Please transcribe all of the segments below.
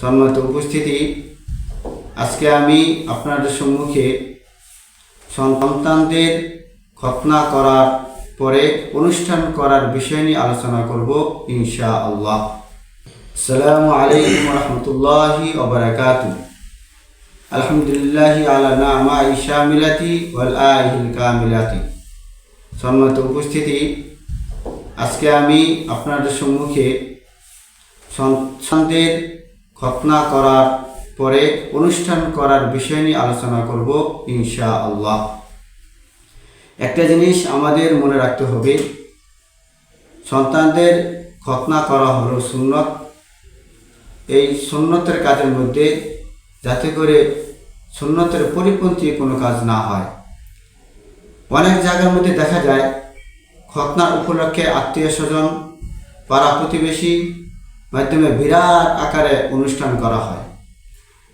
সম্মানিত উপস্থিতি, আজকে আমি আপনাদের সম্মুখে সন্তানদের খতনা করার পরে অনুষ্ঠান করার বিষয় নিয়ে আলোচনা করব ইনশা আল্লাহ আসসালামু আলাইকুম রহমতুল্লাহি ওবরাকাতু আলহামদুলিল্লাহি আলা নামা ইশামিলাতি ওয়াল আহিল কামিলাতি। উপস্থিতি, আজকে আমি আপনাদের সম্মুখে সন্তানদের খতনা করার পরে অনুষ্ঠান করার বিষয় নিয়ে আলোচনা করব ইনশা আল্লাহ একটা জিনিস আমাদের মনে রাখতে হবে, সন্তানদের খতনা করা হলো সুন্নত। এই সুন্নতের কাজের মধ্যে যাতে করে সুন্নতের পরিপন্থী কোনো কাজ না হয়। অনেক জায়গার মধ্যে দেখা যায় খতনার উপলক্ষে আত্মীয় স্বজন, পাড়া প্রতিবেশী মাধ্যমে বিরাট আকারে অনুষ্ঠান করা হয়।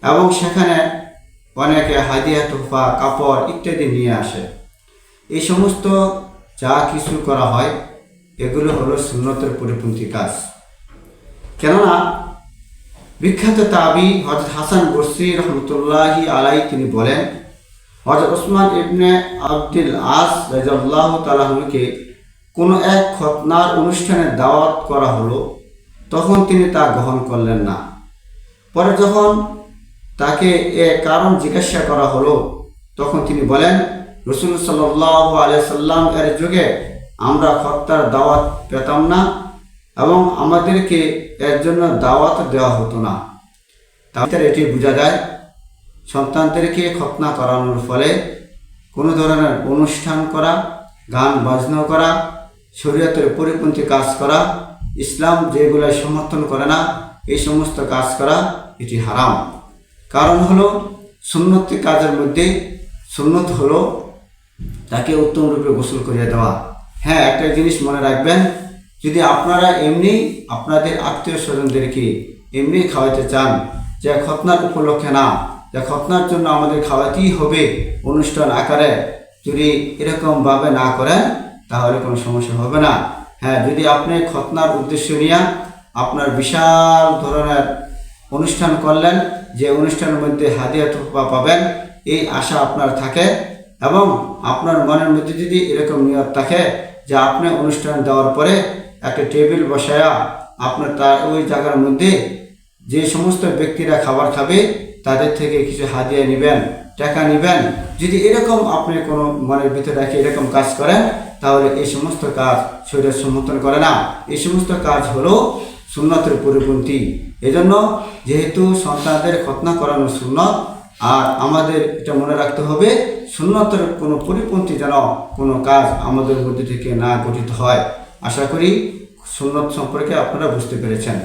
এবং সেখানে অনেকে হাদিয়া তোফা কাপড় ইত্যাদি নিয়ে আসে। এই সমস্ত যা কিছু করা হয়, এগুলো হলো সুন্নতের পরিপন্থী কাজ। কেননা, বিখ্যাত তাবি হজরত হাসান বসরি রহমতুল্লাহি আলাই তিনি বলেন হজরত ওসমান ইবনে আব্দুল আস রাজাল্লাহ তালাহকে কোনো এক খতনার অনুষ্ঠানে দাওয়াত করা হলো তখন তিনি তা গ্রহণ করলেন না। পরে যখন তাকে এ কারণ জিজ্ঞাসা করা হলো, তখন তিনি বলেন, রসুল সাল্লাহ আলিয়াল্লাম এর যুগে আমরা খত্তার দাওয়াত পেতাম না এবং আমাদেরকে এর জন্য দাওয়াত দেওয়া হতো না। তাদের এটি বোঝা যায়, সন্তানদেরকে খতনা করানোর ফলে কোনো ধরনের অনুষ্ঠান করা, গান বাজনা করা, শরীয়তের পরিপন্থী কাজ করা ইসলাম যেগুলো সমর্থন করে না, এই সমস্ত কাজ করা এটি হারাম। কারণ হলো, সুন্নতি কাজের মধ্যে সুন্নত হলো তাকে উত্তম রূপে গোসল করিয়ে দেওয়া। হ্যাঁ একটা জিনিস মনে রাখবেন, যদি আপনারা এমনি আপনাদের আত্মীয় স্বজনদেরকে এমনি খাওয়াতে চান, যে খতনার উপলক্ষে না, যে খতনার জন্য আমাদের খাওয়াতেই হবে অনুষ্ঠান আকারে, যদি এরকমভাবে না করেন, তাহলে কোনো সমস্যা হবে না। হ্যাঁ যদি আপনি খতনার উদ্দেশ্য নিয়ে আপনার বিশাল ধরনের অনুষ্ঠান করলেন, যে অনুষ্ঠানের মধ্যে হাদিয়া তোফা পাবেন, এই আশা আপনার থাকে এবং আপনার মনের মধ্যে যদি এরকম নিয়ত থাকে যে আপনি অনুষ্ঠান দেওয়ার পরে একটা টেবিল বসায়া আপনার তার ওই জায়গার মধ্যে যে সমস্ত ব্যক্তিরা খাবার খাবে, তাদের থেকে কিছু হাদিয়া নেবেন। টাকা নেবেন। যদি এরকম আপনি কোনো মনের ভিতরে রেখে এরকম কাজ করেন, তাহলে এই সমস্ত কাজ শরীরের সমর্থন করে না। এই সমস্ত কাজ হলো সুন্নতের পরিপন্থী। এজন্য যেহেতু সন্তানদের খতনা করানো সুন্নত, আর আমাদের এটা মনে রাখতে হবে, সুন্নতের কোনো পরিপন্থী যেন কোনো কাজ আমাদের মধ্যে থেকে না গঠিত হয়। আশা করি সুন্নত সম্পর্কে আপনারা বুঝতে পেরেছেন।